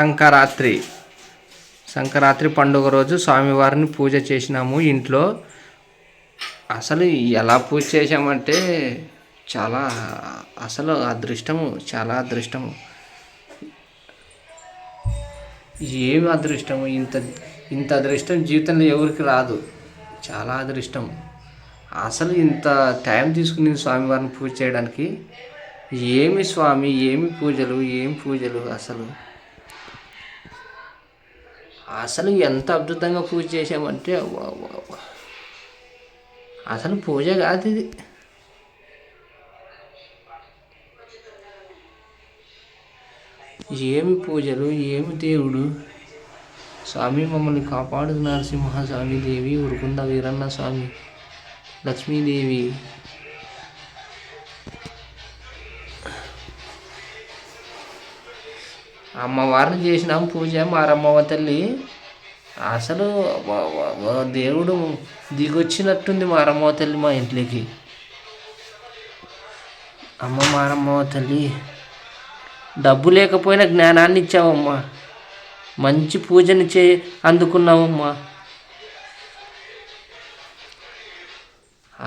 సంక్రాంతి. సంక్రాంతి పండుగ రోజు స్వామివారిని పూజ చేసినాము ఇంట్లో. అసలు ఎలా పూజ చేసామంటే చాలా అసలు అదృష్టము చాలా అదృష్టము. ఏమి అదృష్టము? ఇంత ఇంత అదృష్టం జీవితంలో ఎవరికి రాదు. చాలా అదృష్టం అసలు ఇంత టైం తీసుకుని స్వామివారిని పూజ చేయడానికి ఏమి స్వామి ఏమి పూజలు ఏమి పూజలు అసలు? అసలు ఎంత అద్భుతంగా పూజ చేసామంటే అసలు పూజ కాదు ఇది. ఏమి పూజలు ఏమి దేవుడు? స్వామి మమ్మల్ని కాపాడు నరసింహ స్వామి దేవి ఉరుకుంద వీరన్న స్వామి లక్ష్మీదేవి అమ్మవారిని చేసినాం పూజ మారమ్మవ తల్లి అసలు దేవుడు దిగొచ్చినట్టుంది మారమ్మవ తల్లి మా ఇంట్లోకి. అమ్మ మారమ్మవ తల్లి డబ్బు లేకపోయినా జ్ఞానాన్ని ఇచ్చావమ్మా. మంచి పూజని చే అందుకున్నావమ్మా.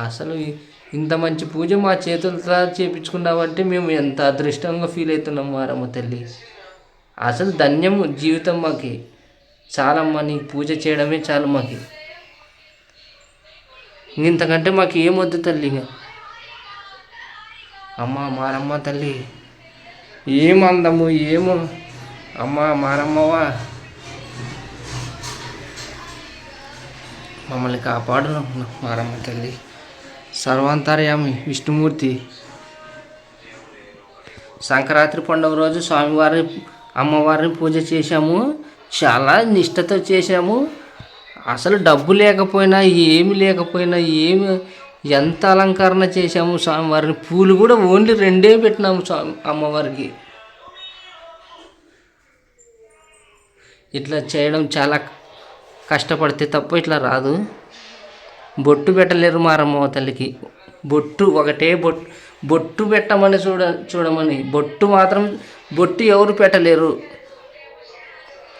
అసలు ఇంత మంచి పూజ మా చేతులతో చేపించుకున్నావంటే మేము ఎంత అదృష్టంగా ఫీల్ అవుతున్నాం మారమ్మ తల్లి. అసలు ధన్యము జీవితం మాకి. చాలమ్మా నీకు పూజ చేయడమే చాలు మాకి. ఇంతకంటే మాకు ఏమొద్దు తల్లి ఇంకా. అమ్మ మారమ్మ తల్లి ఏం అందము ఏమో. అమ్మ మారమ్మవా. మమ్మల్ని కాపాడు మారమ్మ తల్లి. సర్వాంతర్యామి విష్ణుమూర్తి. సంక్రాంతి పండుగ రోజు స్వామివారి అమ్మవారిని పూజ చేశాము చాలా నిష్టతో చేశాము. అసలు డబ్బు లేకపోయినా ఏమి లేకపోయినా ఏమి ఎంత అలంకరణ చేశాము స్వామివారిని. పూలు కూడా ఓన్లీ రెండే పెట్టినాము స్వామి అమ్మవారికి. ఇట్లా చేయడం చాలా కష్టపడితే తప్ప ఇట్లా రాదు. బొట్టు పెట్టలేరు మారమ్మ తల్లికి. బొట్టు ఒకటే బొట్టు బొట్టు పెట్టమని చూడ చూడమని. బొట్టు మాత్రం బొట్టు ఎవరు పెట్టలేరు.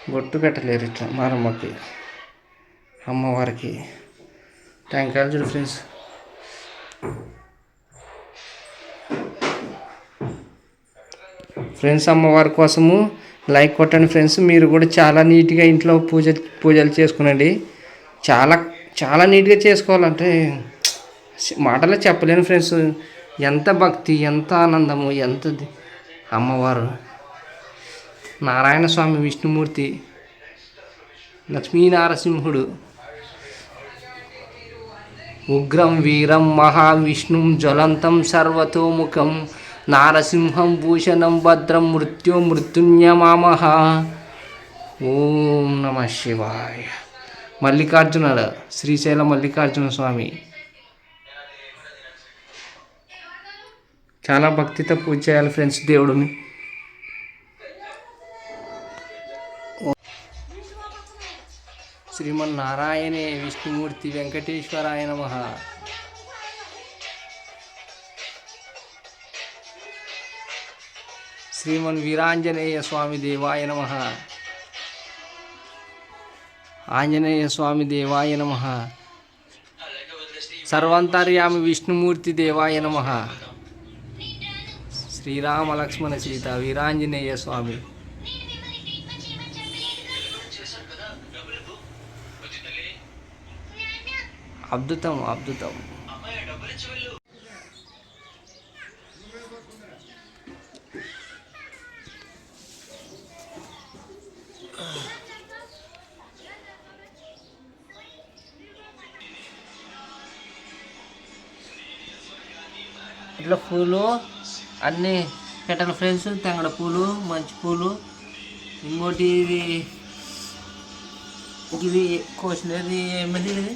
బొట్టు పెట్టలేరు ఇట్లా మారమ్మకి అమ్మవారికి. టెంకాయలు చూడు ఫ్రెండ్స్ ఫ్రెండ్స్ అమ్మవారి కోసము లైక్ కొట్టండి ఫ్రెండ్స్ మీరు కూడా చాలా నీట్గా ఇంట్లో పూజ పూజలు చేసుకునండి. చాలా చాలా నీట్గా చేసుకోవాలంటే మాటలో చెప్పలేను ఫ్రెండ్స్. ఎంత భక్తి ఎంత ఆనందము ఎంత అమ్మవారు. నారాయణ స్వామి విష్ణుమూర్తి లక్ష్మీనారసింహుడు ఉగ్రం వీరం మహావిష్ణుం జ్వలంతం సర్వతోముఖం నారసింహం భూషణం భద్రం మృత్యు మృత్యుంజమామహ ఓం నమ శివాయ. మల్లికార్జున శ్రీశైల మల్లికార్జున స్వామి. చాలా భక్తితో పూజ చేయాలి ఫ్రెండ్స్ దేవుడిని. శ్రీమన్నారాయణే విష్ణుమూర్తి వెంకటేశ్వరాయ నమ. శ్రీమన్ వీరాంజనేయ స్వామి దేవాయ నమ. ఆంజనేయ స్వామి దేవాయ నమ. సర్వంతర్యామి విష్ణుమూర్తి దేవాయ నమ. శ్రీరామ లక్ష్మణ సీత వీరాంజనేయ స్వామి. అద్భుతం అద్భుతం. ఇట్లా ఫుల్ అన్నీ పెట్టాలి ఫ్రెండ్స్ తెంగడ పూలు మంచి పూలు. ఇంకోటి ఇది ఇది కోసినది ఏమది ఇది?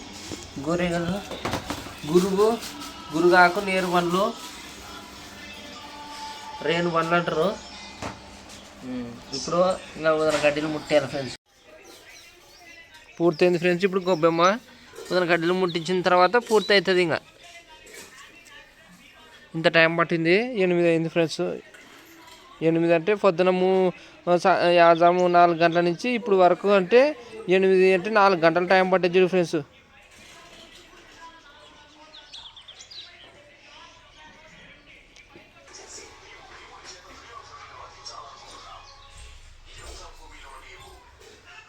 గోరేగలు గురువు గురుగాకు నేరు పండ్లు రేణు పండ్లు అంటారు. ఇప్పుడు ఇలా ఉదన గడ్డలు ముట్టారు ఫ్రెండ్స్ పూర్తయింది ఫ్రెండ్స్ ఇప్పుడు గొబ్బెమ్మ. ఉదన గడ్డలు ముట్టించిన తర్వాత పూర్తి అవుతుంది ఇంకా. ఇంత టైం పట్టింది. ఎనిమిది అయింది ఫ్రెండ్స్. ఎనిమిది అంటే పొద్దున మూ సా- యాజాము నాలుగు గంటల నుంచి ఇప్పుడు వరకు అంటే ఎనిమిది అంటే నాలుగు గంటల టైం పట్టేది చూడు ఫ్రెండ్స్.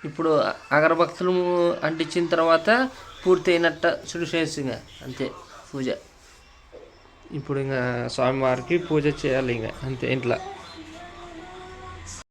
ఇప్పుడు అగరబత్తులు అంటించిన తర్వాత పూర్తి అయినట్ట చూడు ఫ్రెండ్స్ ఇంకా అంతే పూజ. ఇప్పుడు ఇంకా స్వామివారికి పూజ చేయాలి ఇంకా అంతే ఇంట్లో.